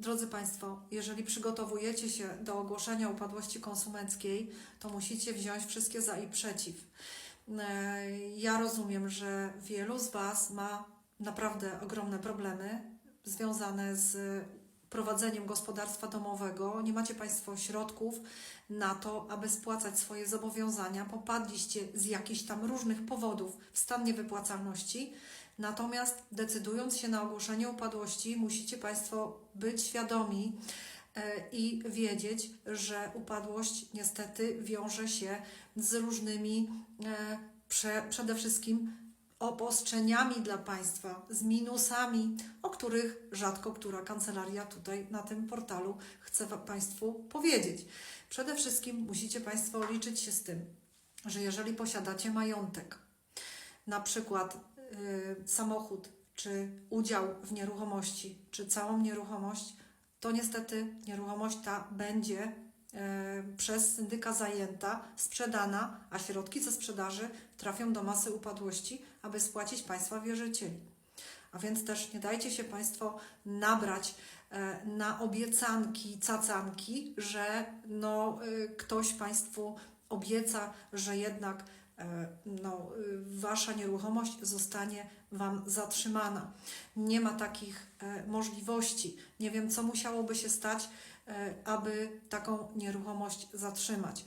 Drodzy Państwo, jeżeli przygotowujecie się do ogłoszenia upadłości konsumenckiej, to musicie wziąć wszystkie za i przeciw. E, Ja rozumiem, że wielu z Was ma naprawdę ogromne problemy związane z prowadzeniem gospodarstwa domowego. Nie macie Państwo środków na to, aby spłacać swoje zobowiązania. Popadliście z jakichś tam różnych powodów w stan niewypłacalności. Natomiast decydując się na ogłoszenie upadłości, musicie Państwo być świadomi e, i wiedzieć, że upadłość niestety wiąże się z różnymi e, prze, przede wszystkim obostrzeniami dla Państwa, z minusami, o których rzadko która kancelaria tutaj na tym portalu chce Państwu powiedzieć. Przede wszystkim musicie Państwo liczyć się z tym, że jeżeli posiadacie majątek, na przykład samochód, czy udział w nieruchomości, czy całą nieruchomość, to niestety nieruchomość ta będzie y, przez syndyka zajęta, sprzedana, a środki ze sprzedaży trafią do masy upadłości, aby spłacić Państwa wierzycieli. A więc też nie dajcie się Państwo nabrać e, na obiecanki, cacanki, że no, y, ktoś Państwu obieca, że jednak no, y, Wasza nieruchomość zostanie Wam zatrzymana. Nie ma takich e, możliwości. Nie wiem, co musiałoby się stać, e, aby taką nieruchomość zatrzymać.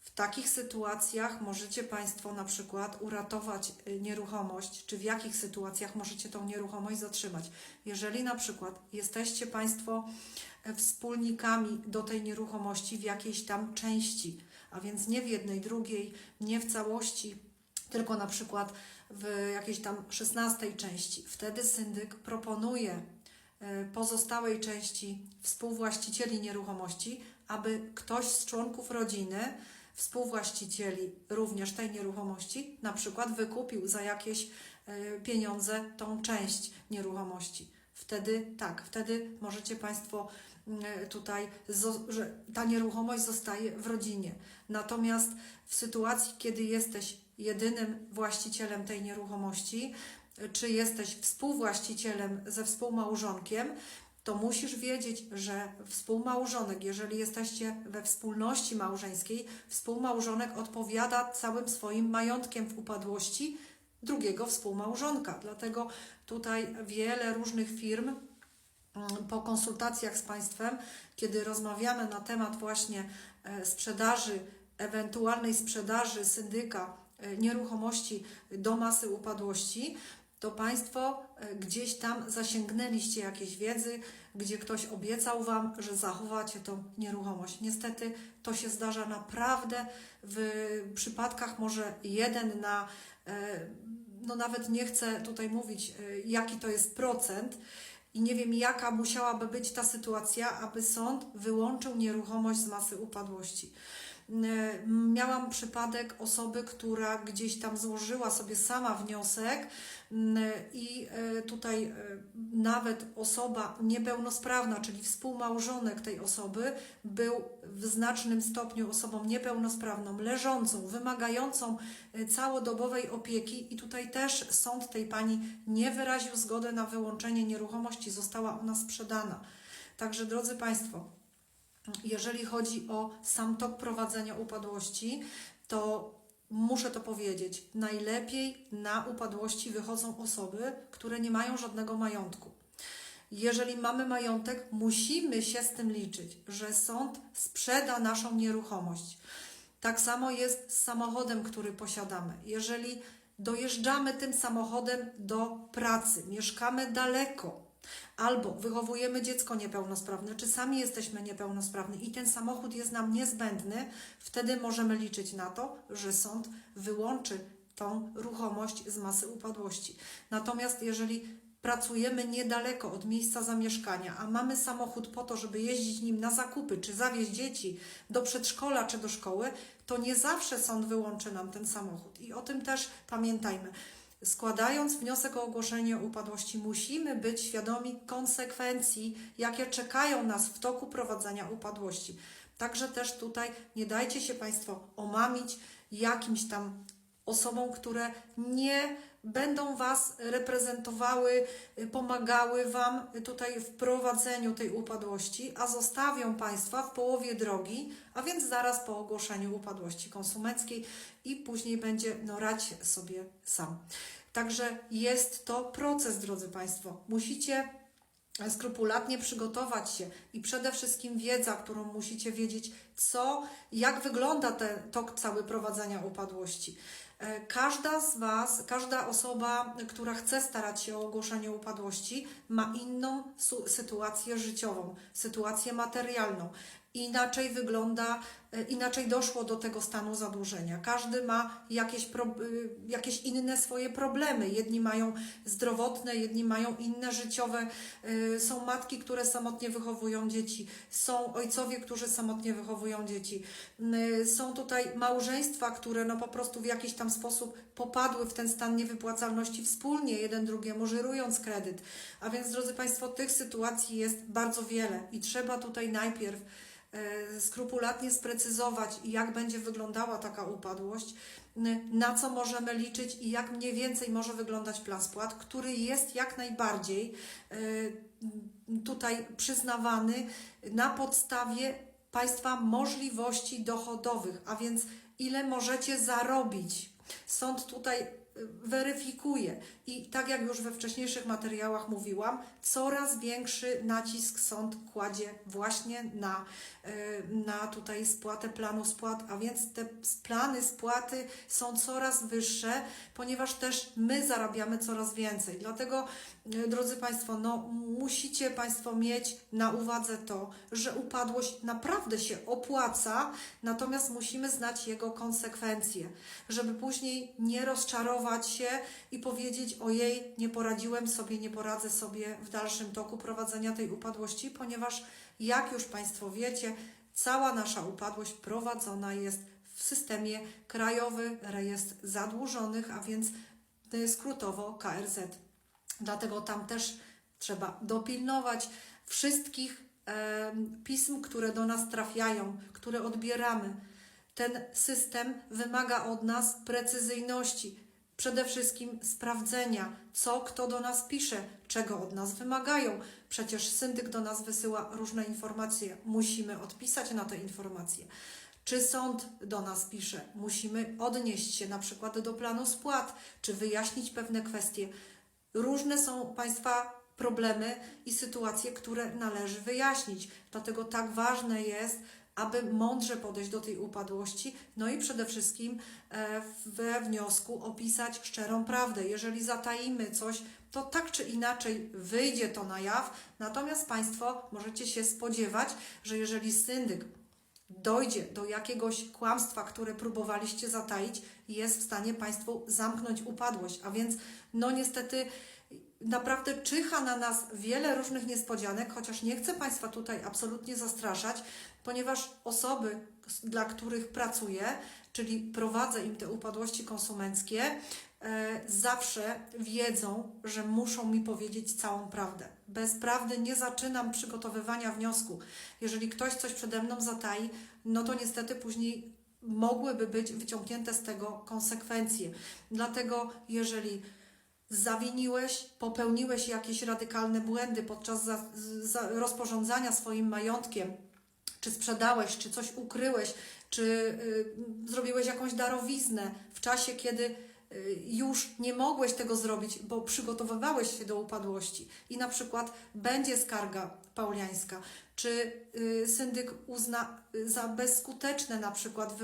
W takich sytuacjach możecie Państwo na przykład uratować nieruchomość, czy w jakich sytuacjach możecie tą nieruchomość zatrzymać. Jeżeli na przykład jesteście Państwo e, wspólnikami do tej nieruchomości w jakiejś tam części, a więc nie w jednej, drugiej, nie w całości, tylko na przykład w jakiejś tam szesnastej części, wtedy syndyk proponuje e, pozostałej części współwłaścicieli nieruchomości, aby ktoś z członków rodziny, współwłaścicieli również tej nieruchomości, na przykład wykupił za jakieś e, pieniądze tą część nieruchomości. Wtedy tak, wtedy możecie Państwo mm, tutaj, że ta nieruchomość zostaje w rodzinie. Natomiast w sytuacji, kiedy jesteś jedynym właścicielem tej nieruchomości, czy jesteś współwłaścicielem ze współmałżonkiem, to musisz wiedzieć, że współmałżonek, jeżeli jesteście we wspólności małżeńskiej, współmałżonek odpowiada całym swoim majątkiem w upadłości drugiego współmałżonka. Dlatego tutaj wiele różnych firm mm, po konsultacjach z Państwem, kiedy rozmawiamy na temat właśnie e, sprzedaży, ewentualnej sprzedaży syndyka e, nieruchomości do masy upadłości, to Państwo e, gdzieś tam zasięgnęliście jakiejś wiedzy, gdzie ktoś obiecał Wam, że zachowacie tą nieruchomość. Niestety to się zdarza naprawdę w przypadkach może jeden na, no nawet nie chcę tutaj mówić, e, jaki to jest procent, i nie wiem, jaka musiałaby być ta sytuacja, aby sąd wyłączył nieruchomość z masy upadłości. E, Miałam przypadek osoby, która gdzieś tam złożyła sobie sama wniosek i e, tutaj e, nawet osoba niepełnosprawna, czyli współmałżonek tej osoby, był w znacznym stopniu osobą niepełnosprawną, leżącą, wymagającą całodobowej opieki i tutaj też sąd tej pani nie wyraził zgody na wyłączenie nieruchomości, została ona sprzedana. Także drodzy Państwo, jeżeli chodzi o sam tok prowadzenia upadłości, to muszę to powiedzieć, najlepiej na upadłości wychodzą osoby, które nie mają żadnego majątku. Jeżeli mamy majątek, musimy się z tym liczyć, że sąd sprzeda naszą nieruchomość. Tak samo jest z samochodem, który posiadamy. Jeżeli dojeżdżamy tym samochodem do pracy, mieszkamy daleko, albo wychowujemy dziecko niepełnosprawne, czy sami jesteśmy niepełnosprawni i ten samochód jest nam niezbędny, wtedy możemy liczyć na to, że sąd wyłączy tą ruchomość z masy upadłości. Natomiast jeżeli pracujemy niedaleko od miejsca zamieszkania, a mamy samochód po to, żeby jeździć nim na zakupy, czy zawieźć dzieci do przedszkola, czy do szkoły, to nie zawsze sąd wyłączy nam ten samochód. I o tym też pamiętajmy. Składając wniosek o ogłoszenie upadłości, musimy być świadomi konsekwencji, jakie czekają nas w toku prowadzenia upadłości. Także też tutaj nie dajcie się Państwo omamić jakimś tam osobom, które nie będą Was reprezentowały, y, pomagały Wam tutaj w prowadzeniu tej upadłości, a zostawią Państwa w połowie drogi, a więc zaraz po ogłoszeniu upadłości konsumenckiej i później będzie, no radź sobie sam. Także jest to proces, drodzy Państwo. Musicie skrupulatnie przygotować się i przede wszystkim wiedza, którą musicie wiedzieć, co, jak wygląda ten tok cały prowadzenia upadłości. E, Każda z Was, każda osoba, która chce starać się o ogłoszenie upadłości, ma inną sytuację życiową, sytuację materialną. Inaczej wygląda, inaczej doszło do tego stanu zadłużenia. Każdy ma jakieś, pro, y, jakieś inne swoje problemy. Jedni mają zdrowotne, jedni mają inne życiowe. Y, Są matki, które samotnie wychowują dzieci, są ojcowie, którzy samotnie wychowują dzieci. Y, Są tutaj małżeństwa, które no po prostu w jakiś tam sposób popadły w ten stan niewypłacalności wspólnie, jeden drugiemu żyrując kredyt. A więc, drodzy Państwo, tych sytuacji jest bardzo wiele i trzeba tutaj najpierw e, skrupulatnie sprecyzować, jak będzie wyglądała taka upadłość, na co możemy liczyć i jak mniej więcej może wyglądać plan spłat, który jest jak najbardziej e, tutaj przyznawany na podstawie Państwa możliwości dochodowych, a więc ile możecie zarobić. Sąd tutaj weryfikuje i tak jak już we wcześniejszych materiałach mówiłam, coraz większy nacisk sąd kładzie właśnie na, y, na tutaj spłatę planu spłat, a więc te plany spłaty są coraz wyższe, ponieważ też my zarabiamy coraz więcej. Dlatego, y, drodzy Państwo, no, musicie Państwo mieć na uwadze to, że upadłość naprawdę się opłaca, natomiast musimy znać jego konsekwencje, żeby później nie rozczarować się i powiedzieć: Ojej, nie poradziłem sobie, nie poradzę sobie w dalszym toku prowadzenia tej upadłości, ponieważ, jak już Państwo wiecie, cała nasza upadłość prowadzona jest w systemie Krajowy Rejestr Zadłużonych, a więc y, skrótowo KRZ. Dlatego tam też trzeba dopilnować wszystkich em, pism, które do nas trafiają, które odbieramy. Ten system wymaga od nas precyzyjności, przede wszystkim sprawdzenia, co kto do nas pisze, czego od nas wymagają. Przecież syndyk do nas wysyła różne informacje, musimy odpisać na te informacje. Czy sąd do nas pisze, musimy odnieść się na przykład do planu spłat, czy wyjaśnić pewne kwestie. Różne są Państwa problemy i sytuacje, które należy wyjaśnić. Dlatego tak ważne jest, aby mądrze podejść do tej upadłości, no i przede wszystkim e, we wniosku opisać szczerą prawdę. Jeżeli zataimy coś, to tak czy inaczej wyjdzie to na jaw, natomiast Państwo możecie się spodziewać, że jeżeli syndyk dojdzie do jakiegoś kłamstwa, które próbowaliście zataić, jest w stanie Państwu zamknąć upadłość. A więc, no niestety, naprawdę czyha na nas wiele różnych niespodzianek, chociaż nie chcę Państwa tutaj absolutnie zastraszać, ponieważ osoby, dla których pracuję, czyli prowadzę im te upadłości konsumenckie, e, zawsze wiedzą, że muszą mi powiedzieć całą prawdę. Bez prawdy nie zaczynam przygotowywania wniosku. Jeżeli ktoś coś przede mną zatai, no to niestety później mogłyby być wyciągnięte z tego konsekwencje. Dlatego, jeżeli zawiniłeś, popełniłeś jakieś radykalne błędy podczas za, za rozporządzania swoim majątkiem, czy sprzedałeś, czy coś ukryłeś, czy y, zrobiłeś jakąś darowiznę w czasie, kiedy y, już nie mogłeś tego zrobić, bo przygotowywałeś się do upadłości. I na przykład będzie skarga pauliańska, czy y, syndyk uzna y, za bezskuteczne na przykład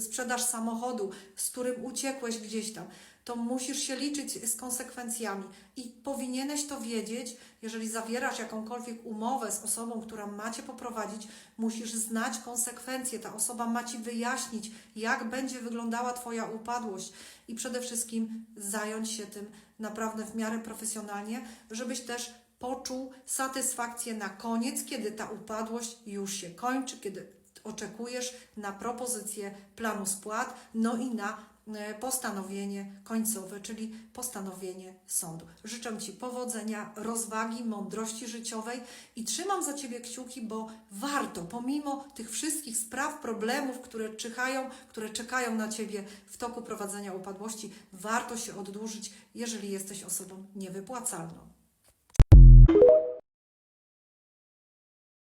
sprzedaż samochodu, z którym uciekłeś gdzieś tam, to musisz się liczyć z konsekwencjami i powinieneś to wiedzieć, jeżeli zawierasz jakąkolwiek umowę z osobą, która ma Cię poprowadzić, musisz znać konsekwencje. Ta osoba ma Ci wyjaśnić, jak będzie wyglądała Twoja upadłość i przede wszystkim zająć się tym naprawdę w miarę profesjonalnie, żebyś też poczuł satysfakcję na koniec, kiedy ta upadłość już się kończy, kiedy oczekujesz na propozycję planu spłat, no i na postanowienie końcowe, czyli postanowienie sądu. Życzę Ci powodzenia, rozwagi, mądrości życiowej i trzymam za Ciebie kciuki, bo warto, pomimo tych wszystkich spraw, problemów, które czyhają, które czekają na Ciebie w toku prowadzenia upadłości, warto się oddłużyć, jeżeli jesteś osobą niewypłacalną.